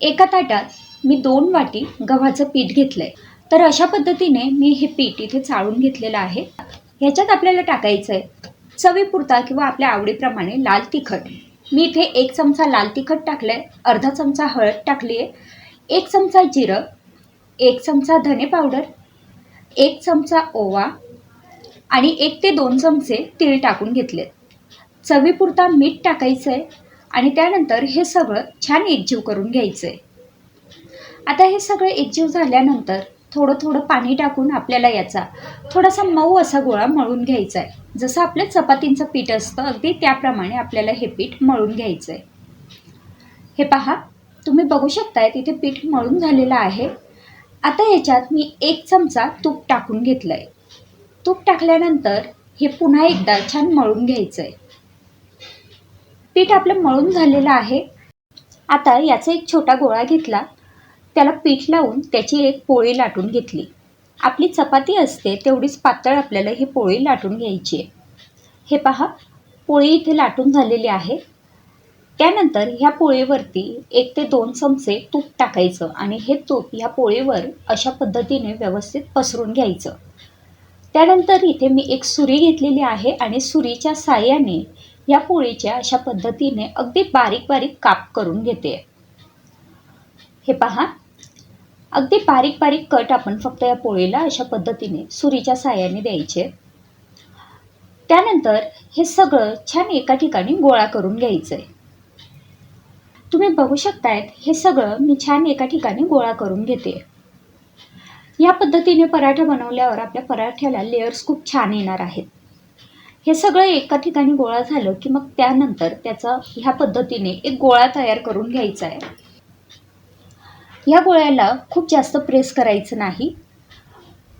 एका ताटात मी दोन वाटी गव्हाचं पीठ घेतलं आहे तर अशा पद्धतीने मी हे पीठ इथे चाळून घेतलेलं आहे. ह्याच्यात आपल्याला टाकायचं आहे चवीपुरता किंवा आपल्या आवडीप्रमाणे लाल तिखट. मी इथे एक चमचा लाल तिखट टाकलं आहे अर्धा चमचा हळद टाकली आहे एक चमचा जिरं एक चमचा धने पावडर एक चमचा ओवा आणि एक ते दोन चमचे तीळ टाकून घेतलेत. चवीपुरता मीठ टाकायचं आहे आणि त्यानंतर हे सगळं छान एकजीव करून घ्यायचं आहे आता हे सगळं एकजीव झाल्यानंतर थोडं थोडं पाणी टाकून आपल्याला याचा थोडासा मऊ असा गोळा मळून घ्यायचा आहे जसं आपलं चपातींचं पीठ असतं अगदी त्याप्रमाणे आपल्याला हे पीठ मळून घ्यायचं आहे हे पहा तुम्ही बघू शकताय तिथे पीठ मळून झालेलं आहे. आता याच्यात मी एक चमचा तूप टाकून घेतलं आहे तूप टाकल्यानंतर हे पुन्हा एकदा छान मळून घ्यायचं आहे पीठ आपलं मळून झालेलं आहे. आता याचा एक छोटा गोळा घेतला. त्याला पीठ लावून त्याची एक पोळी लाटून घेतली. आपली चपाती असते तेवढीच पातळ आपल्याला ही पोळी लाटून घ्यायची आहे. हे पहा पोळी इथे लाटून झालेली आहे. त्यानंतर ह्या पोळीवरती एक ते दोन चमचे तूप टाकायचं आणि हे तूप ह्या पोळीवर अशा पद्धतीने व्यवस्थित पसरून घ्यायचं. त्यानंतर इथे मी एक सुरी घेतलेली आहे आणि सुरीच्या साह्याने या पोळीच्या अशा पद्धतीने अगदी बारीक बारीक काप करून घेते. हे पहा. अगदी बारीक बारीक कट आपण फक्त या पोळीला अशा पद्धतीने सुरीच्या साह्याने द्यायचे. त्यानंतर हे सगळं छान एका ठिकाणी गोळा करून घ्यायचं आहे तुम्ही बघू शकतायत हे सगळं मी छान एका ठिकाणी गोळा करून घेते. या पद्धतीने पराठा बनवल्यावर आपल्या पराठ्याला लेअर्स खूप छान येणार आहेत. हे सगळं एका ठिकाणी गोळा झालं की मग त्यानंतर त्याचा ह्या पद्धतीने एक गोळा तयार करून घ्यायचा आहे. या गोळ्याला खूप जास्त प्रेस करायचं नाही.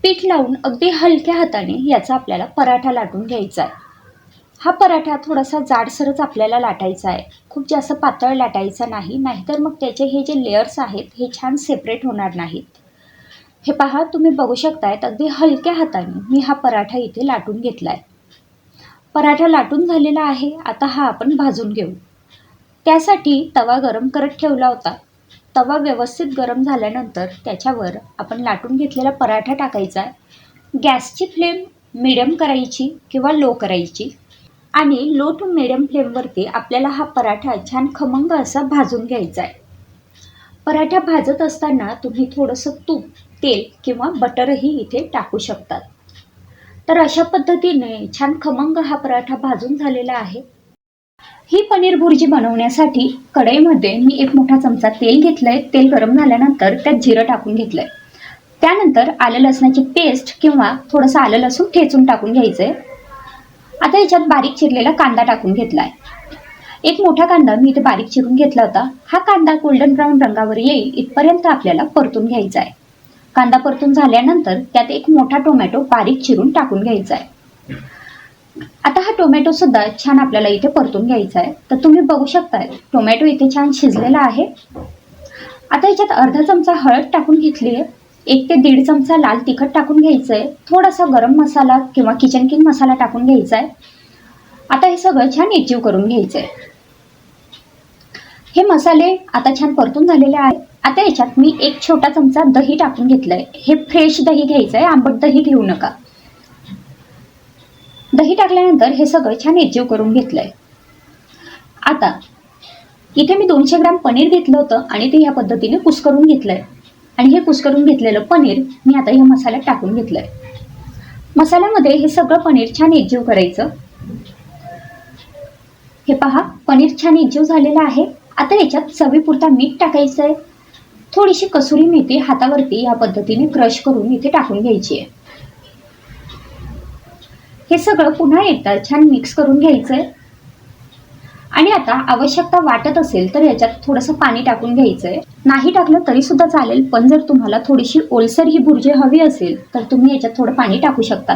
पीठ लावून अगदी हलक्या हाताने याचा आपल्याला पराठा लाटून घ्यायचा आहे. हा पराठा थोडासा जाडसरच आपल्याला लाटायचा आहे. खूप जास्त पातळ लाटायचा नाही नाहीतर मग त्याचे हे जे लेअर्स आहेत हे छान सेपरेट होणार नाहीत. हे पहा तुम्ही बघू शकतायत अगदी हलक्या हाताने मी हा पराठा इथे लाटून घेतला आहे पराठा लाटून झालेला आहे आता हा आपण भाजून घेऊ. त्यासाठी तवा गरम करत ठेवला होता. तवा व्यवस्थित गरम झाल्यानंतर त्याच्यावर आपण लाटून घेतलेला पराठा टाकायचा. आहे गॅसची फ्लेम मिडियम करायची किंवा लो करायची आणि लो टू मिडियम फ्लेमवरती आपल्याला हा पराठा छान खमंग असा भाजून घ्यायचा आहे. पराठा भाजत असताना तुम्ही थोडंसं तूप तेल किंवा बटरही इथे टाकू शकतात. तर अशा पद्धतीने छान खमंग हा पराठा भाजून झालेला आहे. ही पनीर भुर्जी बनवण्यासाठी कढईमध्ये मी एक मोठा चमचा तेल घेतलंय. तेल गरम झाल्यानंतर त्यात जिरं टाकून घेतलंय. त्यानंतर आलं लसणाची पेस्ट किंवा थोडंसं आलं लसूण ठेचून टाकून घ्यायचंय. आता याच्यात बारीक चिरलेला कांदा टाकून घेतलाय. एक मोठा कांदा मी इथे बारीक चिरून घेतला होता. हा कांदा गोल्डन ब्राऊन रंगावर येईल इथपर्यंत आपल्याला परतून घ्यायचा आहे. कांदा परतून झाल्यानंतर त्यात एक मोठा टोमॅटो बारीक चिरून टाकून घ्यायचा आहे. आता हा टोमॅटो सुद्धा छान आपल्याला इथे परतून घ्यायचा आहे. तर तुम्ही बघू शकताय टोमॅटो इथे छान शिजलेला आहे. आता याच्यात अर्धा चमचा हळद टाकून घेतली आहे. एक ते दीड चमचा लाल तिखट टाकून घ्यायचं आहे. थोडासा गरम मसाला किंवा किचन किंग मसाला टाकून घ्यायचा आहे. आता हे सगळं छान एकजीव करून घ्यायचं आहे. हे मसाले आता छान परतून झालेले आहेत. आता याच्यात मी एक छोटा चमचा दही टाकून घेतलंय. हे फ्रेश दही घ्यायचं आहे आंबट दही घेऊ नका. दही टाकल्यानंतर हे सगळं छान एकजीव करून घेतलंय. आता इथे मी दोनशे ग्राम पनीर घेतलं होतं आणि ते ह्या पद्धतीने कुसकरून घेतलंय. आणि हे कुसकरून घेतलेलं पनीर मी आता ह्या मसाल्यात टाकून घेतलंय. मसाल्यामध्ये हे सगळं पनीर छान एकजीव करायचं. हे पहा पनीर छान एकजीव झालेलं आहे. आता याच्यात चवीपुरता मीठ टाकायचं आहे थोडीशी कसुरी मेथी हातावरती या पद्धतीने क्रश करून इथे टाकून घ्यायची आहे. हे सगळं पुन्हा एकदा छान मिक्स करून घ्यायचं आहे आणि आता आवश्यकता वाटत असेल तर याच्यात थोडंसं पाणी टाकून घ्यायचं आहे नाही टाकलं तरी सुद्धा चालेल पण जर तुम्हाला थोडीशी ओलसर ही भुर्जी हवी असेल तर तुम्ही याच्यात थोडं पाणी टाकू शकता.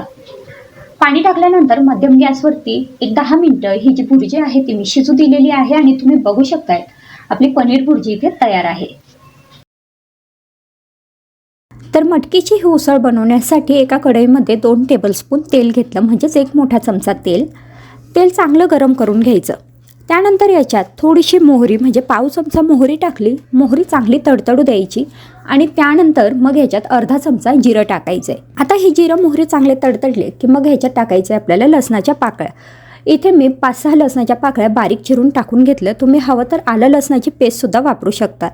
पाणी टाकल्यानंतर मध्यम गॅसवरती एक दहा मिनटं ही जी भुर्जी आहे ती मी शिजू दिलेली आहे आणि तुम्ही बघू शकताय आपली पनीर भुर्जी इथे तयार आहे. तर मटकीची ही उसळ बनवण्यासाठी एका कढईमध्ये दोन टेबलस्पून तेल घेतलं म्हणजेच एक मोठा चमचा तेल. तेल चांगलं गरम करून घ्यायचं. त्यानंतर याच्यात थोडीशी मोहरी म्हणजे पाव चमचा मोहरी टाकली मोहरी चांगली तडतडू द्यायची आणि त्यानंतर मग ह्याच्यात अर्धा चमचा जिरं टाकायचं आहे आता ही जिरं मोहरी चांगले तडतडले की मग ह्याच्यात टाकायचं आहे आपल्याला लसणाच्या पाकळ्या. इथे मी पाच सहा लसणाच्या पाकळ्या बारीक चिरून टाकून घेतलं. तुम्ही हवं तर आलं लसणाची पेस्टसुद्धा वापरू शकतात.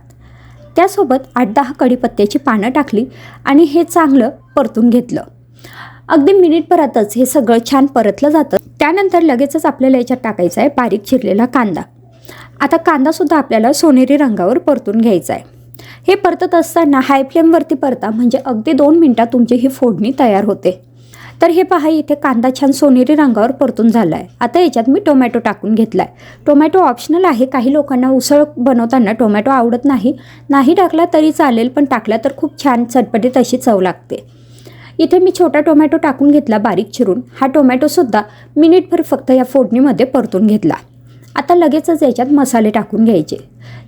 त्यासोबत आठ दहा कढीपत्त्याची पानं टाकली आणि हे चांगलं परतून घेतलं. अगदी मिनिटभरातच हे सगळं छान परतलं जातं. त्यानंतर लगेचच आपल्याला याच्यात टाकायचा आहे बारीक चिरलेला कांदा. आता कांदासुद्धा आपल्याला सोनेरी रंगावर परतून घ्यायचा आहे. हे परतत असताना हाय फ्लेमवरती परता म्हणजे अगदी दोन मिनटात तुमची ही फोडणी तयार होते. तर हे पहा इथे कांदा छान सोनेरी रंगावर परतून झाला आहे आता याच्यात मी टोमॅटो टाकून घेतला आहे टोमॅटो ऑप्शनल आहे. काही लोकांना उसळ बनवताना टोमॅटो आवडत नाही. नाही टाकला तरी चालेल पण टाकला तर खूप छान चटपटीत अशी चव लागते. इथे मी छोटा टोमॅटो टाकून घेतला बारीक चिरून. हा टोमॅटोसुद्धा मिनिटभर फक्त या फोडणीमध्ये परतून घेतला. आता लगेचच याच्यात मसाले टाकून घ्यायचे.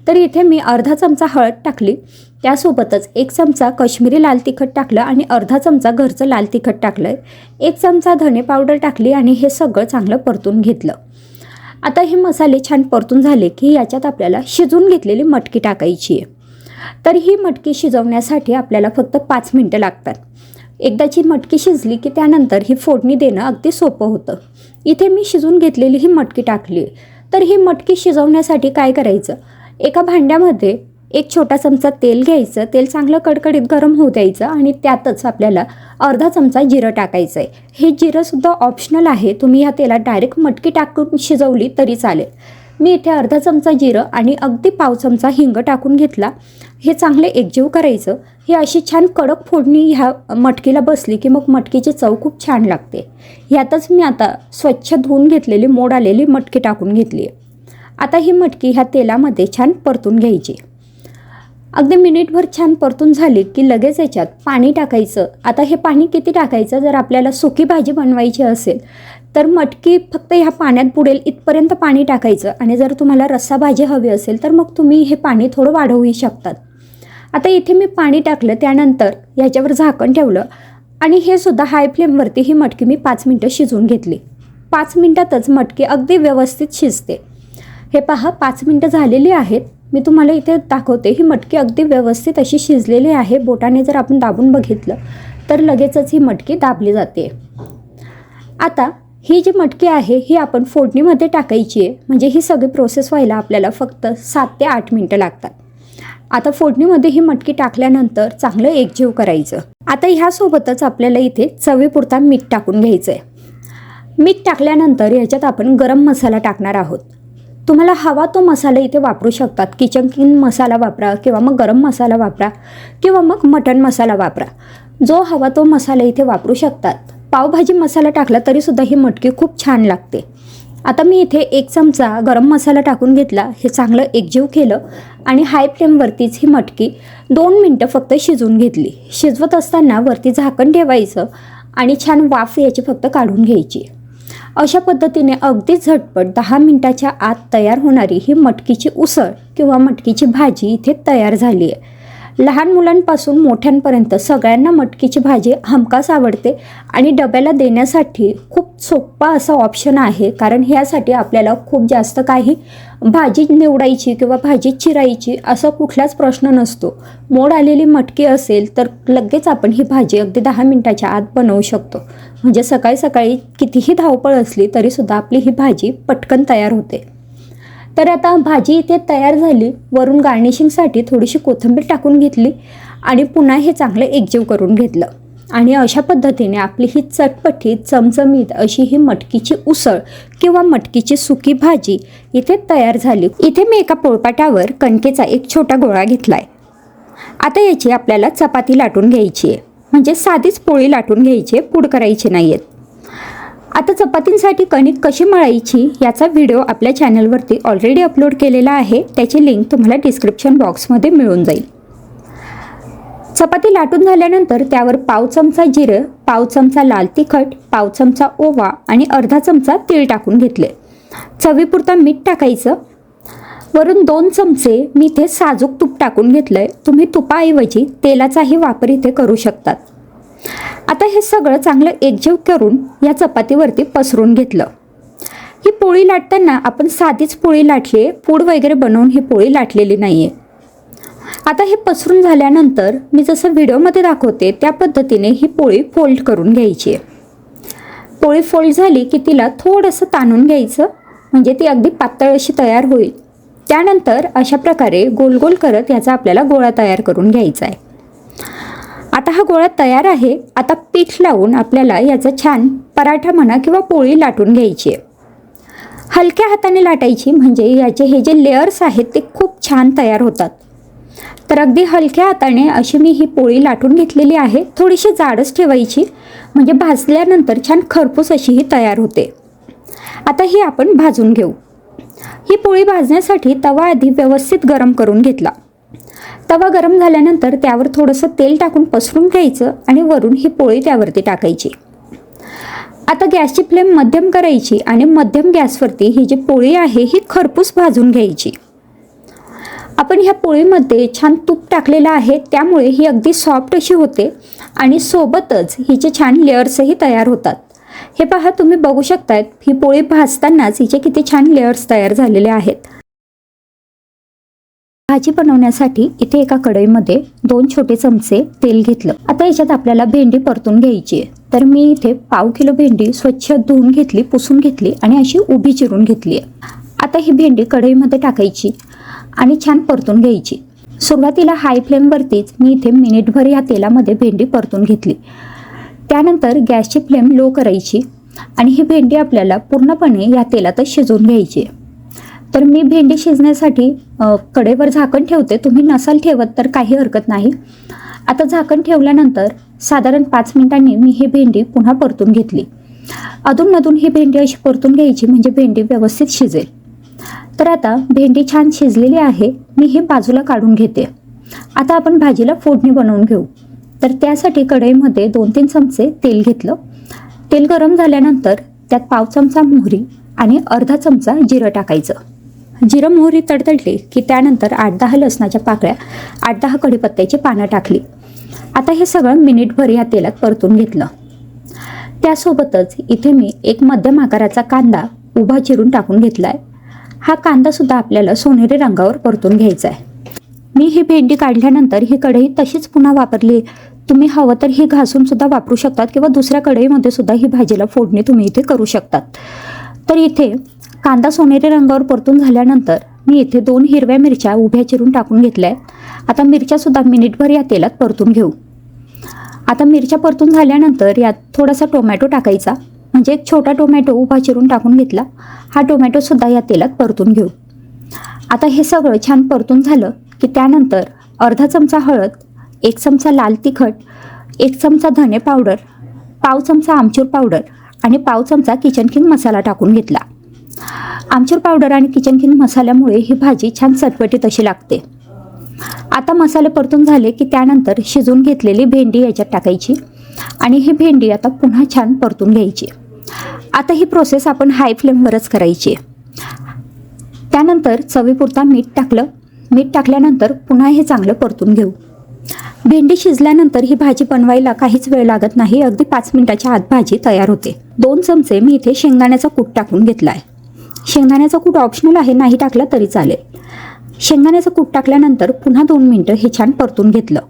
तर इथे मी अर्धा चमचा हळद टाकली. त्यासोबतच एक चमचा कश्मीरी लाल तिखट टाकलं आणि अर्धा चमचा घरचं लाल तिखट टाकलं आहे एक चमचा धने पावडर टाकली आणि हे सगळं चांगलं परतून घेतलं. आता हे मसाले छान परतून झाले की याच्यात आपल्याला शिजवून घेतलेली मटकी टाकायची आहे. तर ही मटकी शिजवण्यासाठी आपल्याला फक्त पाच मिनटं लागतात. एकदाची मटकी शिजली की त्यानंतर ही फोडणी देणं अगदी सोपं होतं. इथे मी शिजून घेतलेली ही मटकी टाकली. तर ही मटकी शिजवण्यासाठी काय करायचं? एका भांड्यामध्ये एक छोटा चमचा तेल घ्यायचं. तेल चांगलं कडकडीत गरम होऊ द्यायचं आणि त्यातच आपल्याला अर्धा चमचा जिरं टाकायचं आहे हे जिरंसुद्धा ऑप्शनल आहे. तुम्ही ह्या तेलात डायरेक्ट मटकी टाकून शिजवली तरी चालेल. मी इथे अर्धा चमचा जिरं आणि अगदी पाव चमचा हिंग टाकून घेतला. हे चांगले एकजीव करायचं. हे अशी छान कडक फोडणी ह्या मटकीला बसली की मग मटकीची चव खूप छान लागते. ह्यातच मी आता स्वच्छ धुवून घेतलेली मोड आलेली मटकी टाकून घेतली आहे आता ही मटकी ह्या तेलामध्ये छान परतून घ्यायची. अगदी मिनिटभर छान परतून झाली की लगेच याच्यात पाणी टाकायचं. आता हे पाणी किती टाकायचं? जर आपल्याला सुकी भाजी बनवायची असेल तर मटकी फक्त ह्या पाण्यात बुडेल इथपर्यंत पाणी टाकायचं. आणि जर तुम्हाला रस्सा भाजी हवी असेल तर मग तुम्ही हे पाणी थोडं वाढवूही शकतात. आता इथे मी पाणी टाकलं त्यानंतर ह्याच्यावर झाकण ठेवलं. आणि हे सुद्धा हाय फ्लेमवरती ही मटकी मी पाच मिनटं शिजवून घेतली. पाच मिनटातच मटकी अगदी व्यवस्थित शिजते. हे पहा पाच मिनटं झालेली आहेत. मी तुम्हाला इथे दाखवते. ही मटकी अगदी व्यवस्थित अशी शिजलेली आहे. बोटाने जर आपण दाबून बघितलं तर लगेचच ही मटकी दाबली जाते. आता ही जी मटकी आहे ही आपण फोडणीमध्ये टाकायची आहे. म्हणजे ही सगळी प्रोसेस व्हायला आपल्याला फक्त सात ते आठ मिनटं लागतात. आता फोडणीमध्ये ही मटकी टाकल्यानंतर चांगलं एकजीव करायचं. आता ह्यासोबतच आपल्याला इथे चवीपुरता मीठ टाकून घ्यायचं आहे मीठ टाकल्यानंतर याच्यात आपण गरम मसाला टाकणार आहोत. तुम्हाला हवा तो मसाला इथे वापरू शकतात. किचन किंग मसाला वापरा किंवा मग गरम मसाला वापरा किंवा मग मटण मसाला वापरा. जो हवा तो मसाला इथे वापरू शकतात. पावभाजी मसाला टाकला तरीसुद्धा ही मटकी खूप छान लागते. आता मी इथे एक चमचा गरम मसाला टाकून घेतला. हे चांगलं एकजीव केलं आणि हाय फ्लेमवरतीच ही मटकी दोन मिनटं फक्त शिजवून घेतली. शिजवत असताना वरती झाकण ठेवायचं आणि छान वाफ याची फक्त काढून घ्यायची. अशा पद्धतीने अगदी झटपट दहा मिनटाच्या आत तयार होणारी ही मटकीची उसळ किंवा मटकीची भाजी इथे तयार झाली आहे. लहान मुलांपासून मोठ्यांपर्यंत सगळ्यांना मटकीची भाजी हमखास आवडते आणि डब्याला देण्यासाठी खूप सोप्पा असा ऑप्शन आहे. कारण ह्यासाठी आपल्याला खूप जास्त काही भाजी निवडायची किंवा भाजी चिरायची असा कुठलाच प्रश्न नसतो. मोड आलेली मटकी असेल तर लगेच आपण ही भाजी अगदी दहा मिनटाच्या आत बनवू शकतो. म्हणजे सकाळी सकाळी कितीही धावपळ असली तरीसुद्धा आपली ही भाजी पटकन तयार होते. तर आता भाजी इथे तयार झाली. वरून गार्निशिंगसाठी थोडीशी कोथिंबीर टाकून घेतली आणि पुन्हा हे चांगलं एकजीव करून घेतलं. आणि अशा पद्धतीने आपली ही चटपटीत चमचमीत अशी ही मटकीची उसळ किंवा मटकीची सुकी भाजी इथे तयार झाली. इथे मी एका पोळपाटावर कणकेचा एक छोटा गोळा घेतला आहे आता याची आपल्याला चपाती लाटून घ्यायची आहे. म्हणजे साधीच पोळी लाटून घ्यायची आहे पूड करायची नाही आहेत आता चपातींसाठी कणिक कशी मळायची याचा व्हिडिओ आपल्या चॅनलवरती ऑलरेडी अपलोड केलेला आहे. त्याची लिंक तुम्हाला डिस्क्रिप्शन बॉक्समध्ये मिळून जाईल. चपाती लाटून झाल्यानंतर त्यावर पाव चमचा जिरं पाव चमचा लाल तिखट पाव चमचा ओवा आणि अर्धा चमचा तीळ टाकून घेतले. चवीपुरता मीठ टाकायचं. वरून दोन चमचे मी इथे साजूक तूप टाकून घेतलं आहे तुम्ही तुपाऐवजी तेलाचाही वापर इथे करू शकतात. आता हे सगळं चांगलं एकजीव करून या चपातीवरती पसरून घेतलं. ही पोळी लाटताना आपण साधीच पोळी लाटली आहे. पूड वगैरे बनवून ही पोळी लाटलेली नाही आहे आता हे पसरून झाल्यानंतर मी जसं व्हिडिओमध्ये दाखवते त्या पद्धतीने ही पोळी फोल्ड करून घ्यायची आहे. पोळी फोल्ड झाली की तिला थोडंसं ताणून घ्यायचं म्हणजे ती अगदी पातळ अशी तयार होईल. त्यानंतर अशा प्रकारे गोल गोल करत याचा आपल्याला गोळा तयार करून घ्यायचा आहे. आता हा गोळा तयार आहे. आता पीठ लावून आपल्याला याचा छान पराठा म्हणा किंवा पोळी लाटून घ्यायची आहे. हलक्या हाताने लाटायची म्हणजे याचे हे जे लेअर्स आहेत ते खूप छान तयार होतात. तर अगदी हलक्या हाताने अशी मी ही पोळी लाटून घेतलेली आहे. थोडीशी जाडच ठेवायची म्हणजे भाजल्यानंतर छान खरपूस अशी ही तयार होते. आता ही आपण भाजून घेऊ. ही पोळी भाजण्यासाठी तवा आधी व्यवस्थित गरम करून घेतला. तवा गरम झाल्यानंतर त्यावर थोडंसं तेल टाकून पसरून घ्यायचं आणि वरून ही पोळी त्यावरती टाकायची. आता गॅसची फ्लेम मध्यम करायची आणि मध्यम गॅसवरती ही जी पोळी आहे ही खरपूस भाजून घ्यायची. आपण ह्या पोळीमध्ये छान तूप टाकलेलं आहे त्यामुळे ही अगदी सॉफ्ट अशी होते आणि सोबतच हिचे छान लेअर्सही तयार होतात. हे पहा तुम्ही बघू शकतायत ही पोळी भाजतानाच हिचे किती छान लेअर्स तयार झालेले आहेत. भाजी बनवण्यासाठी इथे एका कढईमध्ये दोन छोटे चमचे तेल घेतलं. आता याच्यात आपल्याला भेंडी परतून घ्यायची आहे. तर मी इथे पाव किलो भेंडी स्वच्छ धुवून घेतली पुसून घेतली आणि अशी उभी चिरून घेतली आहे. आता ही भेंडी कढईमध्ये टाकायची आणि छान परतून घ्यायची. सुरुवातीला हाय फ्लेमवरतीच मी इथे मिनिटभर या तेलामध्ये भेंडी परतून घेतली. त्यानंतर गॅसची फ्लेम लो करायची आणि ही भेंडी आपल्याला पूर्णपणे या तेलातच शिजवून घ्यायची तर मी भेंडी शिजण्यासाठी कडेवर झाकण ठेवते. तुम्ही नसाल ठेवत तर काही हरकत नाही. आता झाकण ठेवल्यानंतर साधारण पाच मिनिटांनी मी ही भेंडी पुन्हा परतून घेतली. अधूनमधून ही भेंडी अशी परतून घ्यायची म्हणजे भेंडी व्यवस्थित शिजेल. तर आता भेंडी छान शिजलेली आहे मी हे बाजूला काढून घेते. आता आपण भाजीला फोडणी बनवून घेऊ. तर त्यासाठी कढईमध्ये दोन तीन चमचे तेल घेतलं. तेल गरम झाल्यानंतर त्यात पाव चमचा मोहरी आणि अर्धा चमचा जिरं टाकायचं. जिरं मोहरी तडतडली की त्यानंतर आठ दहा लसणाच्या पाकळ्या आठ दहा कढीपत्त्याची पानं टाकली. आता हे सगळं मिनिटभर या तेलात परतून घेतलं. त्यासोबतच इथे मी एक मध्यम आकाराचा कांदा उभा चिरून टाकून घेतला आहे हा कांदासुद्धा आपल्याला सोनेरी रंगावर परतून घ्यायचा आहे मी ही भेंडी काढल्यानंतर ही कढई तशीच पुन्हा वापरली. तुम्ही हवं तर ही घासून सुद्धा वापरू शकतात किंवा दुसऱ्या कढईमध्ये सुद्धा ही भाजीला फोडणी तुम्ही इथे करू शकतात. तर इथे कांदा सोनेरी रंगावर परतून झाल्यानंतर मी इथे दोन हिरव्या मिरच्या उभ्या चिरून टाकून घेतल्या. आहेत आता मिरच्यासुद्धा मिनिटभर या तेलात परतून घेऊ. आता मिरच्या परतून झाल्यानंतर यात थोडासा टोमॅटो टाकायचा. म्हणजे एक छोटा टोमॅटो उभा चिरून टाकून घेतला. हा टोमॅटोसुद्धा या तेलात परतून घेऊ. आता हे सगळं छान परतून झालं की त्यानंतर अर्धा चमचा हळद एक चमचा लाल तिखट एक चमचा धने पावडर पाव चमचा आमचूर पावडर आणि पाव चमचा किचन किंग मसाला टाकून घेतला. आमचूर पावडर आणि किचन किंग मसाल्यामुळे ही भाजी छान चटपटीत अशी लागते. आता मसाले परतून झाले की त्यानंतर शिजवून घेतलेली भेंडी याच्यात टाकायची आणि ही भेंडी आता पुन्हा छान परतून घ्यायची. आता ही प्रोसेस आपण हाय फ्लेमवरच करायची. त्यानंतर चवीपुरता मीठ टाकलं. मीठ टाकल्यानंतर पुन्हा हे चांगलं परतून घेऊ. भेंडी शिजल्यानंतर ही भाजी बनवायला काहीच वेळ लागत नाही. अगदी पाच मिनिटाच्या आत भाजी तयार होते. दोन चमचे मी इथे शेंगदाण्याचा कूट टाकून घेतला आहे शेंगदाण्याचा कूट ऑप्शनल आहे नाही टाकला तरी चालेल. शेंगदाण्याचं कूट टाकल्यानंतर पुन्हा दोन मिनटं हे छान परतून घेतलं.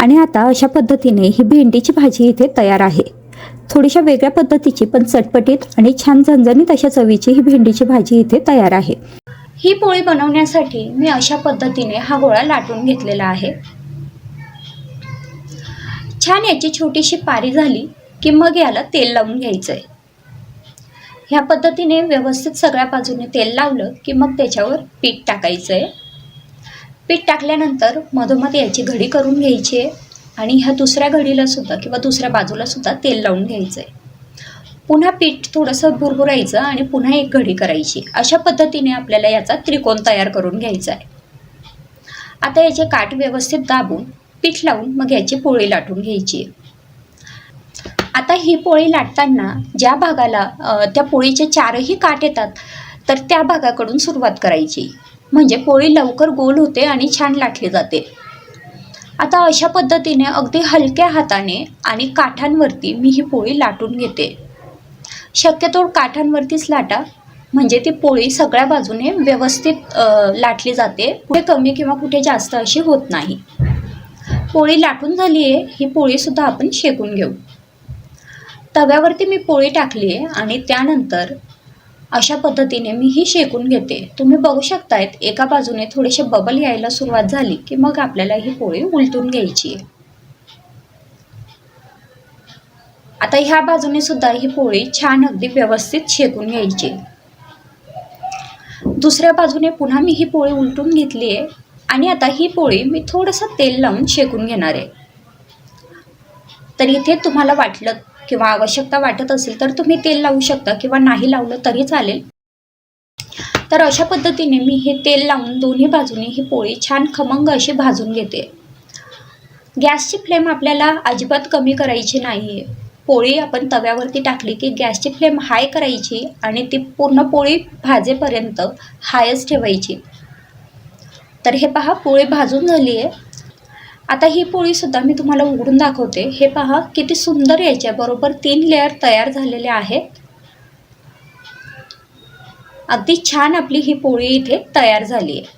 आणि आता अशा पद्धतीने ही भेंडीची भाजी इथे तयार आहे. थोडीशा वेगळ्या पद्धतीची पण चटपटीत आणि छान झणझणीत अशा चवीची ही भेंडीची भाजी इथे तयार आहे. ही पोळी बनवण्यासाठी मी अशा पद्धतीने हा गोळा लाटून घेतलेला आहे. छान याची छोटीशी पारी झाली की मग याला तेल लावून घ्यायचं आहे ह्या पद्धतीने व्यवस्थित सगळ्या बाजूने तेल लावलं की मग त्याच्यावर पीठ टाकायचं आहे पीठ टाकल्यानंतर मधोमध याची घडी करून घ्यायची आहे आणि ह्या दुसऱ्या घडीला सुद्धा किंवा दुसऱ्या बाजूला सुद्धा तेल लावून घ्यायचं आहे पुन्हा पीठ थोडंसं भुरभुरायचं आणि पुन्हा एक घडी करायची. अशा पद्धतीने आपल्याला याचा त्रिकोण तयार करून घ्यायचा आहे आता याचे काठ व्यवस्थित दाबून पीठ लावून मग याची पोळी लाटून घ्यायची आहे. आता ही पोळी लाटताना ज्या भागाला त्या पोळीचे चारही काठ येतात तर त्या भागाकडून सुरुवात करायची. म्हणजे पोळी लवकर गोल होते आणि छान लाटली जाते. आता अशा पद्धतीने अगदी हलक्या हाताने आणि काठांवरती मी ही पोळी लाटून घेते. शक्यतो काठांवरतीच लाटा म्हणजे ती पोळी सगळ्या बाजूने व्यवस्थित लाटली जाते. कुठे कमी किंवा कुठे जास्त अशी होत नाही. पोळी लाटून झाली आहे ही पोळीसुद्धा आपण शेकून घेऊ. तव्यावरती मी पोळी टाकली आहे आणि त्यानंतर अशा पद्धतीने मी ही शेकून घेते. तुम्ही बघू शकतायत एका बाजूने थोडेसे बबल यायला सुरुवात झाली की मग आपल्याला ही पोळी उलटून घ्यायची आहे आता ह्या बाजूने सुद्धा ही पोळी छान अगदी व्यवस्थित शेकून घ्यायची. दुसऱ्या बाजूने पुन्हा मी ही पोळी उलटून घेतली आहे आणि आता ही पोळी मी थोडंसं तेल लावून शेकून घेणार. आहे तर इथे तुम्हाला वाटलं किंवा आवश्यकता वाटत असेल तर तुम्ही तेल लावू शकता किंवा नाही लावलं तरी चालेल. तर अशा पद्धतीने मी हे तेल लावून दोन्ही बाजूने ही पोळी छान खमंग अशी भाजून घेते. गॅसची फ्लेम आपल्याला अजिबात कमी करायची नाही आहे पोळी आपण तव्यावरती टाकली की गॅसची फ्लेम हाय करायची आणि ती पूर्ण पोळी भाजेपर्यंत हायच ठेवायची. तर हे पहा पोळी भाजून झाली आहे आता ही पोळीसुद्धा मी तुम्हाला उघडून दाखवते. हे पहा किती सुंदर यायच्या बरोबर तीन लेअर तयार झालेले आहेत. अगदी छान आपली ही पोळी इथे तयार झाली आहे.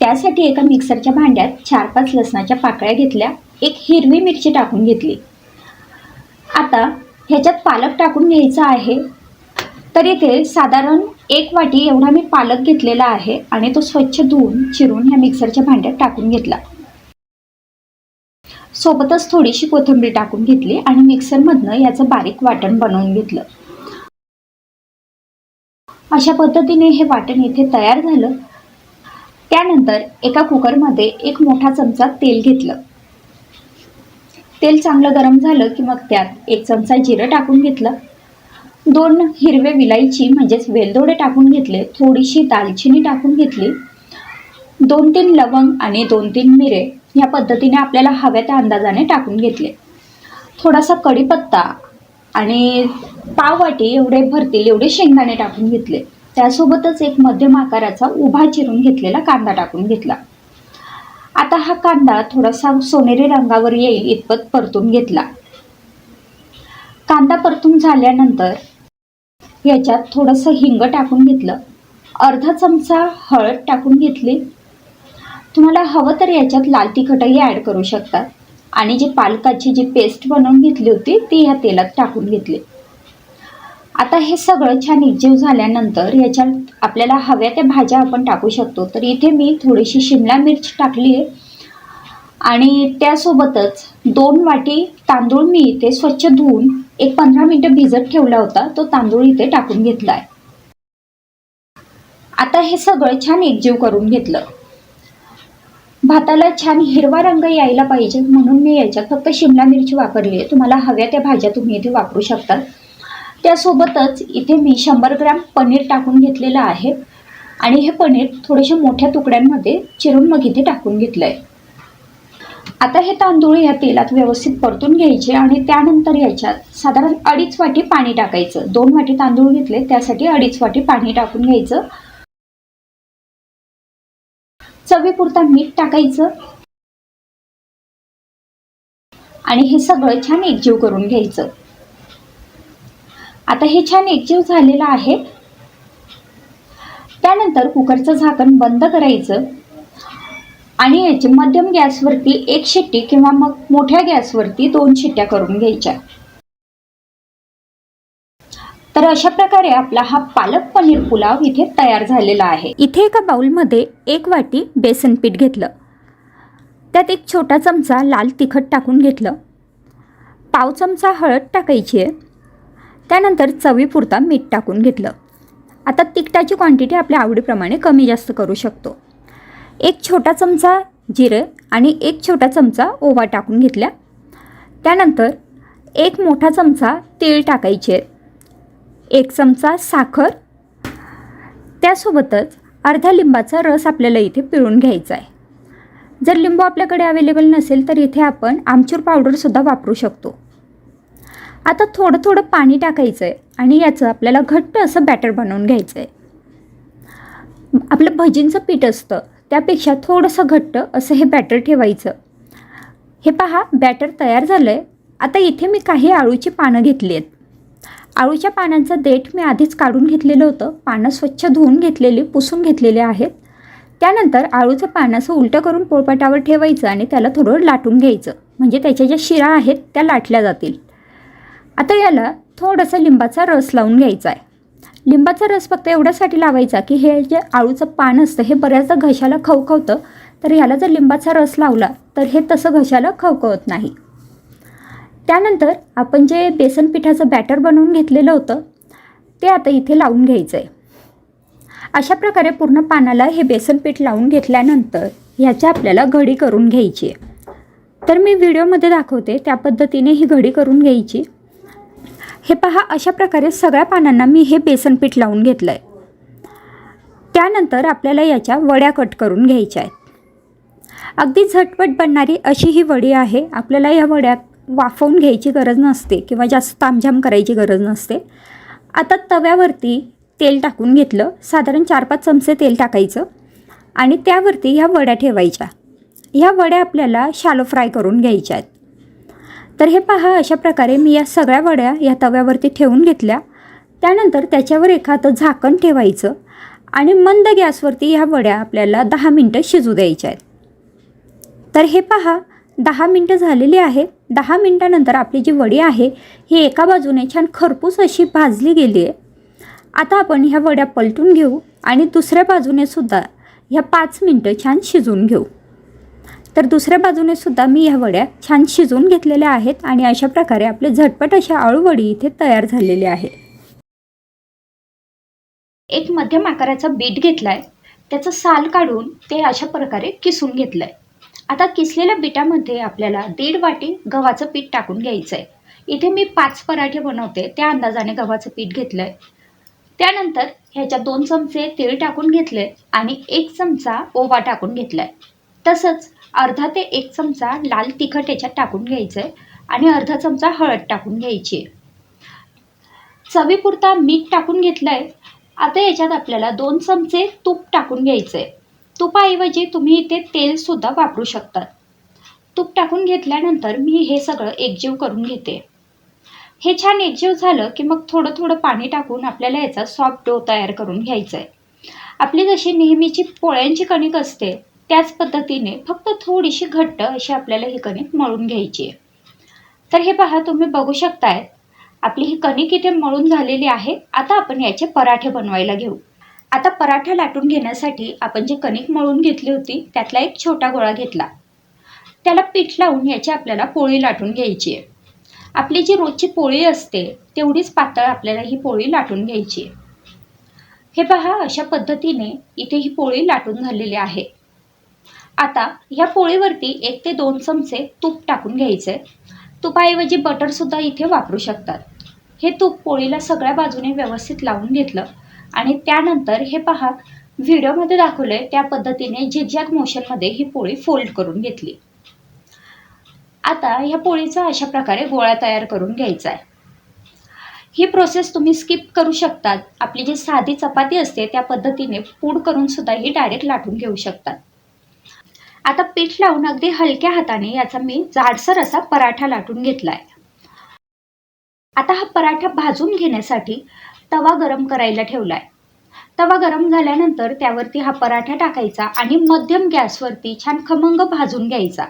त्यासाठी एका मिक्सरच्या भांड्यात चार पाच लसणाच्या पाकळ्या घेतल्या. एक हिरवी मिरची टाकून घेतली. आता ह्याच्यात पालक टाकून घ्यायचा आहे. तर इथे साधारण एक वाटी एवढा मी पालक घेतलेला आहे आणि तो स्वच्छ धुवून चिरून ह्या मिक्सरच्या भांड्यात टाकून घेतला. सोबतच थोडीशी कोथिंबीर टाकून घेतली आणि मिक्सरमधनं याचं बारीक वाटण बनवून घेतलं. अशा पद्धतीने हे वाटण इथे तयार झालं. त्यानंतर एका कुकरमध्ये एक मोठा चमचा तेल घेतलं. तेल चांगलं गरम झालं की मग त्यात एक चमचा जिरं टाकून घेतलं. दोन हिरवे विलायची म्हणजेच वेलदोडे टाकून घेतले थोडीशी दालचिनी टाकून घेतली. दोन तीन लवंग आणि दोन तीन मिरे ह्या पद्धतीने आपल्याला हव्या त्या अंदाजाने टाकून घेतले. थोडासा कढीपत्ता आणि पाववाटी एवढे भरतील एवढे शेंगदाणे टाकून घेतले. त्यासोबतच एक मध्यम आकाराचा उभा चिरून घेतलेला कांदा टाकून घेतला. आता हा कांदा थोडासा सोनेरी रंगावर येईल इतपत परतून घेतला. कांदा परतून झाल्यानंतर याच्यात थोडंसं हिंग टाकून घेतलं. अर्धा चमचा हळद टाकून घेतली. तुम्हाला हवं तर याच्यात लाल तिखटही ॲड करू शकतात. आणि जी पालकाची जी पेस्ट बनवून घेतली होती ती ह्या तेलात टाकून घेतली. आता हे सगळं छान एकजीव झाल्यानंतर याच्यात आपल्याला हव्या त्या भाज्या आपण टाकू शकतो. तर इथे मी थोडीशी शिमला मिर्च टाकली आहे आणि त्यासोबतच दोन वाटी तांदूळ मी इथे स्वच्छ धुवून एक पंधरा मिनटं भिजत ठेवला होता. तो तांदूळ इथे टाकून घेतला आहे आता हे सगळं छान एकजीव करून घेतलं. भाताला छान हिरवा रंग यायला पाहिजे म्हणून मी याच्यात फक्त शिमला मिरची वापरली आहे. तुम्हाला हव्या त्या भाज्या तुम्ही इथे वापरू शकता. त्यासोबतच इथे मी शंभर ग्रॅम पनीर टाकून घेतलेलं आहे. आणि हे पनीर थोडेसे मोठ्या तुकड्यांमध्ये चिरून मग इथे टाकून घेतलं आहे आता हे तांदूळ ह्या तेलात व्यवस्थित परतून घ्यायचे आणि त्यानंतर याच्यात साधारण अडीच वाटी पाणी टाकायचं. दोन वाटी तांदूळ घेतले त्यासाठी अडीच वाटी पाणी टाकून घ्यायचं. चवीपुरता मीठ टाकायचं. आणि हे सगळं छान एकजीव करून घ्यायचं. आता हे छान एकजीव झालेलं आहे. त्यानंतर कुकरचं झाकण बंद करायचं. आणि याची मध्यम गॅसवरती एक शिट्टी किंवा मग मोठ्या गॅसवरती दोन शिट्ट्या करून घ्यायच्या. तर अशा प्रकारे आपला हा पालक पनीर पुलाव इथे तयार झालेला आहे. इथे एका बाउलमध्ये एक वाटी बेसन पीठ घेतलं. त्यात एक छोटा चमचा लाल तिखट टाकून घेतलं. पाव चमचा हळद टाकायची आहे. त्यानंतर चवीपुरता मीठ टाकून घेतलं. आता तिखटाची क्वांटिटी आपल्या आवडीप्रमाणे कमी जास्त करू शकतो. एक छोटा चमचा जिरे आणि एक छोटा चमचा ओवा टाकून घेतल्या. त्यानंतर एक मोठा चमचा तेल टाकायचे. एक चमचा साखर. त्यासोबतच अर्ध्या लिंबाचा रस आपल्याला इथे पिळून घ्यायचा आहे. जर लिंबू आपल्याकडे अवेलेबल नसेल तर इथे आपण आमचूर पावडरसुद्धा वापरू शकतो. आता थोडं थोडं पाणी टाकायचं आहे आणि याचं आपल्याला घट्ट असं बॅटर बनवून घ्यायचं आहे आपलं भजींचं पीठ असतं त्यापेक्षा थोडंसं घट्ट असं हे बॅटर ठेवायचं. हे पहा बॅटर तयार झालं आहे आता इथे मी काही आळूची पानं घेतली आहेत. आळूच्या पानांचं देठ मी आधीच काढून घेतलेलं होतं. पानं स्वच्छ धुवून घेतलेली पुसून घेतलेले आहेत. त्यानंतर आळूचं पान असं उलटं करून पोळपाटावर ठेवायचं आणि त्याला थोडं लाटून घ्यायचं. म्हणजे त्याच्या ज्या शिरा आहेत त्या लाटल्या जातील. आता याला थोडंसं लिंबाचा रस लावून घ्यायचा आहे. लिंबाचा रस फक्त एवढ्यासाठी लावायचा की हे जे आळूचं पान असतं हे बऱ्याचदा घशाला खवखवतं. तर याला जर लिंबाचा रस लावला तर हे तसं घशाला खवखवत नाही. त्यानंतर आपण जे बेसन पिठाचं बॅटर बनवून घेतलेलं होतं ते आता इथे लावून घ्यायचं आहे अशा प्रकारे पूर्ण पानाला हे बेसन पीठ लावून घेतल्यानंतर ह्याची आपल्याला घडी करून घ्यायची आहे. तर मी व्हिडिओमध्ये दाखवते त्या पद्धतीने ही घडी करून घ्यायची. हे पहा अशा प्रकारे सगळ्या पानांना मी हे बेसन पीठ लावून घेतलं आहे त्यानंतर आपल्याला याच्या वड्या कट करून घ्यायच्या आहेत. अगदी झटपट बनणारी अशी ही वडी आहे. आपल्याला या वड्या वाफवून घ्यायची गरज नसते किंवा जास्त तामझाम करायची गरज नसते. आता तव्यावरती तेल टाकून घेतलं. साधारण चार पाच चमचे तेल टाकायचं आणि त्यावरती ह्या वड्या ठेवायच्या. ह्या वड्या आपल्याला शालो फ्राय करून घ्यायच्या आहेत. तर हे पहा अशा प्रकारे मी या सगळ्या वड्या या तव्यावरती ठेवून घेतल्या. त्यानंतर त्याच्यावर एखादं झाकण ठेवायचं आणि मंद गॅसवरती ह्या वड्या आपल्याला दहा मिनटं शिजू द्यायच्या आहेत. तर हे पहा दहा मिनटं झालेली आहेत दहा मिनटानंतर आपली जी वडी आहे ही एका बाजूने छान खरपूस अशी भाजली गेली आहे. आता आपण ह्या वड्या पलटून घेऊ आणि दुसऱ्या बाजूने सुद्धा ह्या पाच मिनटं छान शिजवून घेऊ. तर दुसऱ्या बाजूने सुद्धा मी ह्या वड्या छान शिजवून घेतलेल्या आहेत आणि अशा प्रकारे आपले झटपट अशा आळूवडी इथे तयार झालेली आहे. एक मध्यम आकाराचा बीट घेतलाय. त्याचं साल काढून ते अशा प्रकारे किसून घेतलंय. आता किसलेल्या बिटामध्ये आपल्याला दीड वाटी गव्हाचं पीठ टाकून घ्यायचं आहे इथे मी पाच पराठे बनवते त्या अंदाजाने गव्हाचं पीठ घेतलंय. त्यानंतर ह्याच्या दोन चमचे तेल टाकून घेतले आणि एक चमचा ओवा टाकून घेतलाय. तसंच अर्धा ते एक चमचा लाल तिखट याच्यात टाकून घ्यायचं आहे आणि अर्धा चमचा हळद टाकून घ्यायची. आहे चवीपुरता मीठ टाकून घेतलं आहे आता याच्यात आपल्याला दोन चमचे तूप टाकून घ्यायचं आहे तुपाऐवजी तुम्ही इथे तेलसुद्धा वापरू शकतात. तूप टाकून घेतल्यानंतर मी हे सगळं एकजीव करून घेते. हे छान एकजीव झालं की मग थोडं थोडं पाणी टाकून आपल्याला याचा सॉफ्ट डो तयार करून घ्यायचा आहे आपली जशी नेहमीची पोळ्यांची कणिक असते त्याच पद्धतीने फक्त थोडीशी घट्ट अशी आपल्याला ही कणिक मळून घ्यायची आहे. तर हे पहा तुम्ही बघू शकताय आपली ही कणिक इथे मळून झालेली आहे. आता आपण याचे पराठे बनवायला घेऊ. आता पराठा लाटून घेण्यासाठी आपण जी कणिक मळून घेतली होती त्यातला एक छोटा गोळा घेतला. त्याला पीठ लावून याची आपल्याला पोळी लाटून घ्यायची आहे. आपली जी रोजची पोळी असते तेवढीच पातळ आपल्याला ही पोळी लाटून घ्यायची आहे. हे पहा अशा पद्धतीने इथे ही पोळी लाटून झालेली आहे. आता ह्या पोळीवरती एक ते दोन चमचे तूप टाकून घ्यायचे. तुपाऐवजी बटरसुद्धा इथे वापरू शकतात. हे तूप पोळीला सगळ्या बाजूने व्यवस्थित लावून घेतलं आणि त्यानंतर हे पहा व्हिडिओमध्ये दाखवलं आहे त्या पद्धतीने झिगझॅग मोशनमध्ये ही पोळी फोल्ड करून घेतली. आता ह्या पोळीचा अशा प्रकारे गोळा तयार करून घ्यायचा आहे ही प्रोसेस तुम्ही स्किप करू शकतात. आपली जी साधी चपाती असते त्या पद्धतीने पूड करून सुद्धा ही डायरेक्ट लाटून घेऊ शकतात. आता पीठ लावून अगदी हलक्या हाताने याचा मी जाडसर असा पराठा लाटून घेतलाय. आता हा पराठा भाजून घेण्यासाठी तवा गरम करायला ठेवलाय. तवा गरम झाल्यानंतर त्यावरती हा पराठा टाकायचा आणि मध्यम गॅसवरती छान खमंग भाजून घ्यायचा.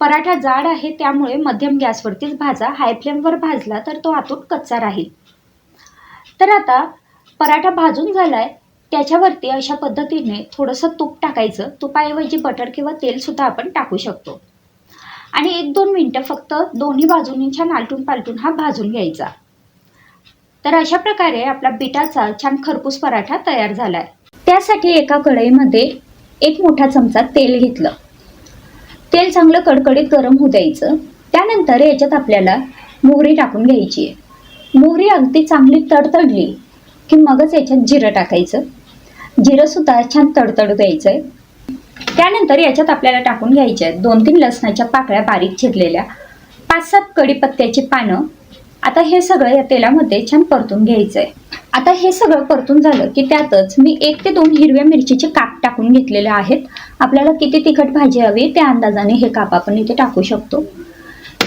पराठा जाड आहे त्यामुळे मध्यम गॅसवरतीच भाजा. हाय फ्लेमवर भाजला तर तो आतून कच्चा राहील. तर आता पराठा भाजून झालाय. त्याच्यावरती अशा पद्धतीने थोडंसं तूप टाकायचं. तुपाऐवजी बटर किंवा तेलसुद्धा आपण टाकू शकतो. आणि एक दोन मिनटं फक्त दोन्ही बाजूनी छान आलटून पालटून हा भाजून घ्यायचा. तर अशा प्रकारे आपला बिटाचा छान खरपूस पराठा तयार झालाय. त्यासाठी एका कढईमध्ये एक मोठा चमचा तेल घेतलं. तेल चांगलं कडकडीत गरम होऊ द्यायचं. त्यानंतर याच्यात आपल्याला मोहरी टाकून घ्यायची आहे. मोहरी अगदी चांगली तडतडली की मगच याच्यात जिरं टाकायचं. जिरंसुद्धा छान तडतडू द्यायचं आहे त्यानंतर याच्यात आपल्याला टाकून घ्यायचे आहेत दोन तीन लसणाच्या पाकळ्या बारीक चिरलेल्या पाच सात कढीपत्त्याची पानं. आता हे सगळं या तेलामध्ये छान परतून घ्यायचं आहे आता हे सगळं परतून झालं की त्यातच मी एक ते दोन हिरव्या मिरचीचे काप टाकून घेतलेले आहेत. आपल्याला किती तिखट भाजी हवी त्या अंदाजाने हे काप आपण इथे टाकू शकतो.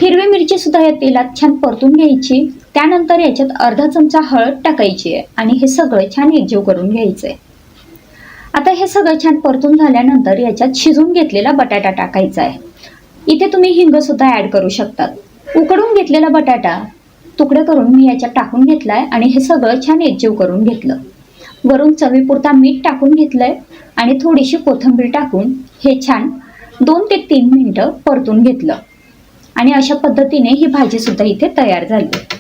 हिरवी मिरची सुद्धा या तेलात छान परतून घ्यायची. त्यानंतर याच्यात अर्धा चमचा हळद टाकायची आहे आणि हे सगळं छान एकजीव करून घ्यायचंय. आता हे सगळं छान परतून झाल्यानंतर याच्यात शिजून घेतलेला बटाटा टाकायचा आहे. इथे तुम्ही हिंग सुद्धा ऍड करू शकतात. उकडून घेतलेला बटाटा तुकडे करून मी याच्यात टाकून घेतलाय आणि हे सगळं छान एकजीव करून घेतलं. वरून चवीपुरता मीठ टाकून घेतलंय आणि थोडीशी कोथिंबीर टाकून हे छान दोन ते तीन मिनटं परतून घेतलं. आणि अशा पद्धतीने ही भाजी सुद्धा इथे तयार झाली.